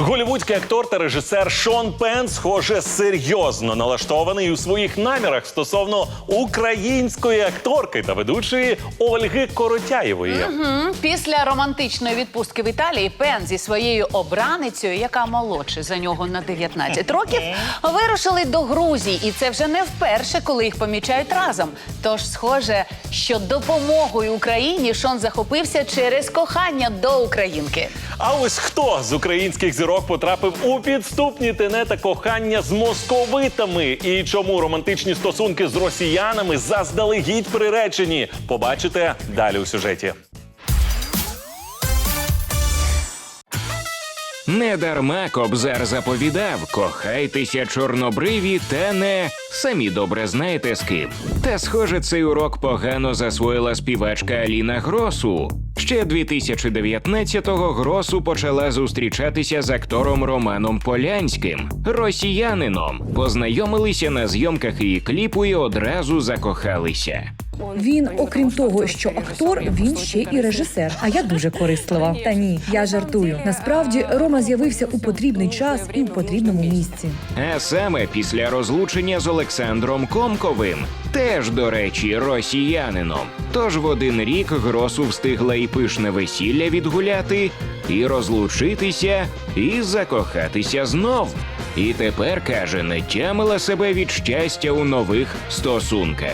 Голівудський актор та режисер Шон Пен, схоже, серйозно налаштований у своїх намірах стосовно української акторки та ведучої Ольги Коротяєвої. М, Після романтичної відпустки в Італії Пен зі своєю обраницею, яка молодше за нього на 19 років, вирушили до Грузії, і це вже не вперше, коли їх помічають разом. Тож, схоже, що допомогою Україні Шон захопився через кохання до українки. А ось хто з українських зірок потрапив у підступні тенета кохання з московитами і чому романтичні стосунки з росіянами заздалегідь приречені? Побачите далі у сюжеті. Недарма Кобзар заповідав кохайтеся чорнобриві та не самі добре знаєте з ким. Та схоже, цей урок погано засвоїла співачка Аліна Гросу. Ще 2019-го Гросу почала зустрічатися з актором Романом Полянським, росіянином. Познайомилися на зйомках її кліпу і одразу закохалися. Він, окрім того, що актор, він ще і режисер. А я дуже корислива. Та ні, я жартую. Насправді Рома з'явився у потрібний час і у потрібному місці. А саме після розлучення з Олександром Комковим, теж, до речі, росіянином. Тож в один рік Гросу встигла і пишне весілля відгуляти, і розлучитися, і закохатися знов. І тепер каже, не тямила себе від щастя у нових стосунках.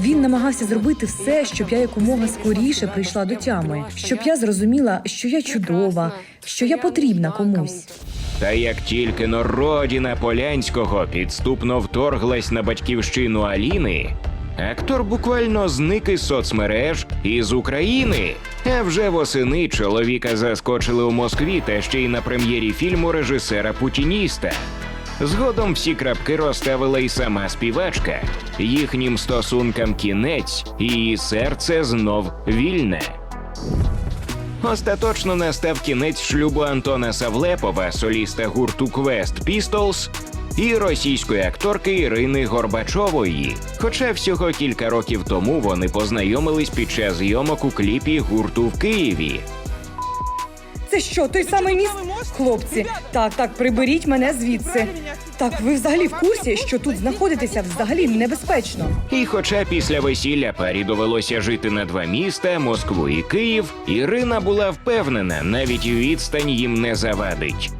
Він намагався зробити все, щоб я якомога скоріше прийшла до тями, щоб я зрозуміла, що я чудова, що я потрібна комусь. Та як тільки но родина Полянського підступно вторглась на батьківщину Аліни, актор буквально зник із соцмереж і з України. А вже восени чоловіка заскочили у Москві та ще й на прем'єрі фільму режисера Путініста. Згодом всі крапки розставила й сама співачка. Їхнім стосункам кінець, її серце знов вільне. Остаточно настав кінець шлюбу Антона Савлепова, соліста гурту Quest Pistols, і російської акторки Ірини Горбачової. Хоча всього кілька років тому вони познайомились під час зйомок у кліпі гурту в Києві. Це що, той самий міст? Хлопці, так, так, приберіть мене звідси. Так, ви взагалі в курсі, що тут знаходитися взагалі небезпечно. І хоча після весілля парі довелося жити на два міста Москву і Київ, Ірина була впевнена, навіть відстань їм не завадить.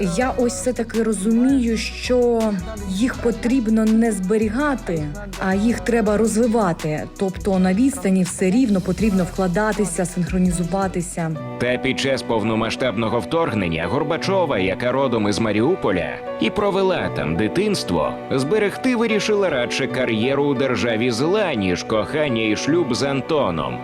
Я ось все таки розумію, що їх потрібно не зберігати, а їх треба розвивати. Тобто на відстані все рівно потрібно вкладатися, синхронізуватися. Та під час повномасштабного вторгнення Горбачова, яка родом із Маріуполя, і провела там дитинство, зберегти вирішила радше кар'єру у державі зла, ніж кохання і шлюб з Антоном.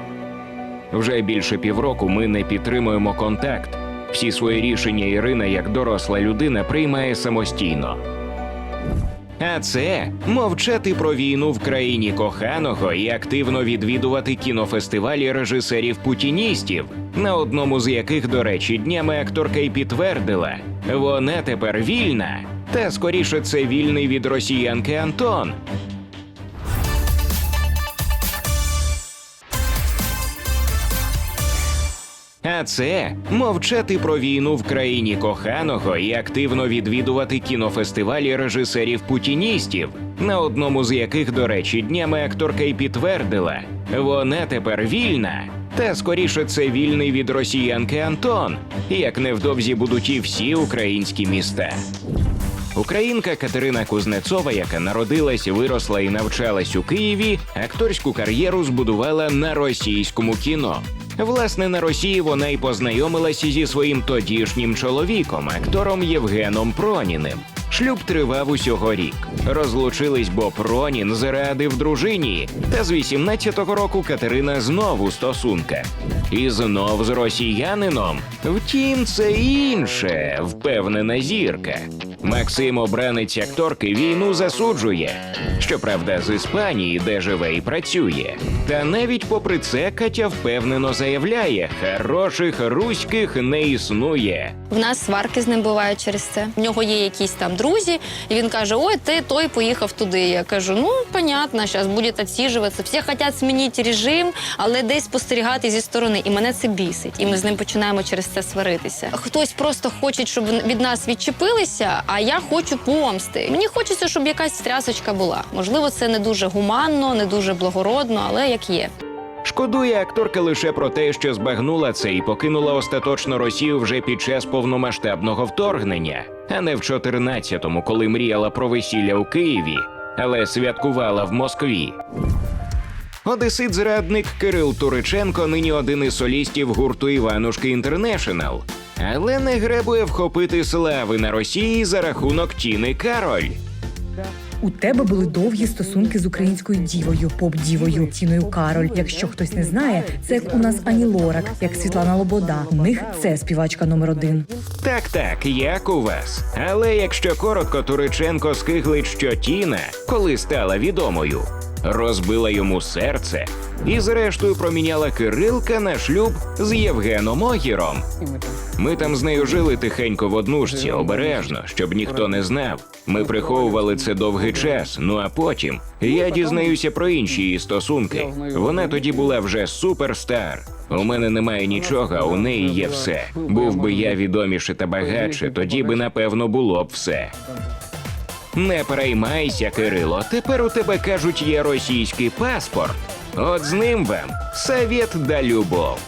Вже більше півроку ми не підтримуємо контакт. Всі свої рішення Ірина, як доросла людина, приймає самостійно. А це мовчати про війну в країні коханого і активно відвідувати кінофестивалі режисерів-путіністів, на одному з яких, до речі, днями акторка й підтвердила, вона тепер вільна. Та скоріше це вільний від росіянки Антон. А це мовчати про війну в країні коханого і активно відвідувати кінофестивалі режисерів-путіністів, на одному з яких, до речі, днями акторка й підтвердила, вона тепер вільна. Та скоріше це вільний від росіянки Антон, як невдовзі будуть і всі українські міста. Українка Катерина Кузнецова, яка народилась, виросла і навчалась у Києві, акторську кар'єру збудувала на російському кіно. Власне, на Росії вона й познайомилася зі своїм тодішнім чоловіком, актором Євгеном Проніним. Шлюб тривав усього рік. Розлучились, бо Пронін зрадив дружині. Та з 18-го року Катерина знов у стосунках. І знов з росіянином. Втім, це інше, впевнена зірка. Максим, обранець акторки, війну засуджує. Щоправда, з Іспанії, де живе і працює. Та навіть попри це Катя впевнено заявляє: хороших руських не існує. В нас сварки з ним бувають через це. В нього є якісь там друзі, і він каже: Ой, ти той поїхав туди. Я кажу: ну понятно, зараз буде відсіжуватися. Всі хочуть змінити режим, але десь спостерігати зі сторони. І мене це бісить. І ми з ним починаємо через це сваритися. Хтось просто хоче, щоб від нас відчепилися, а я хочу помсти. Мені хочеться, щоб якась стрясочка була. Можливо, це не дуже гуманно, не дуже благородно, але як є. Шкодує акторка лише про те, що збагнула це і покинула остаточно Росію вже під час повномасштабного вторгнення, а не в 14-му, коли мріяла про весілля у Києві, але святкувала в Москві. Одесит зрадник Кирил Туриченко нині один із солістів гурту Іванушки Інтернешнл, але не гребує вхопити слави на Росії за рахунок Тіни Кароль. У тебе були довгі стосунки з українською дівою, поп-дівою Тіною Кароль. Якщо хтось не знає, це як у нас Ані Лорак, як Світлана Лобода. У них це співачка номер один. Так, так, як у вас. Але якщо коротко, Туриченко скиглить, що Тіна, коли стала відомою, розбила йому серце і зрештою проміняла Кирилка на шлюб з Євгеном Огіром. Ми там з нею жили тихенько в однушці, обережно, щоб ніхто не знав. Ми приховували це довгий час. Ну а потім я дізнаюся про інші її стосунки. Вона тоді була вже суперстар. У мене немає нічого, а у неї є все. Був би я відоміше та багатше, тоді би напевно було б все. Не переймайся, Кирило. Тепер у тебе кажуть є російський паспорт. От з ним вам совет да любов.